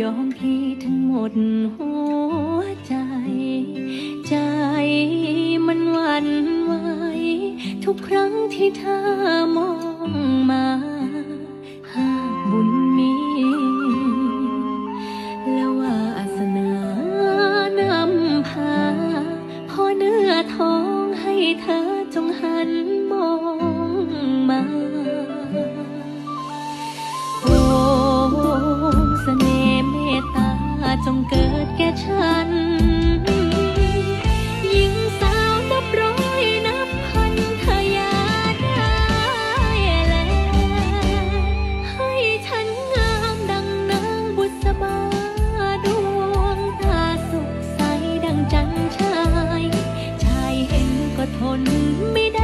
ยอมพี่ทั้งหมดหัวใจ ใจมันวันไหวทุกครั้งที่เธอมองมาหากบุญมีและวาสนานำพาพอเนื้อท้องให้เธอจงห ฉัน หญิงสาวนับร้อยนับพันทยาได้แล้วให้ฉันงามดังนางบุษบาดวงตาสุขใสดังจันชาย ชายเห็นก็ทนไม่ได้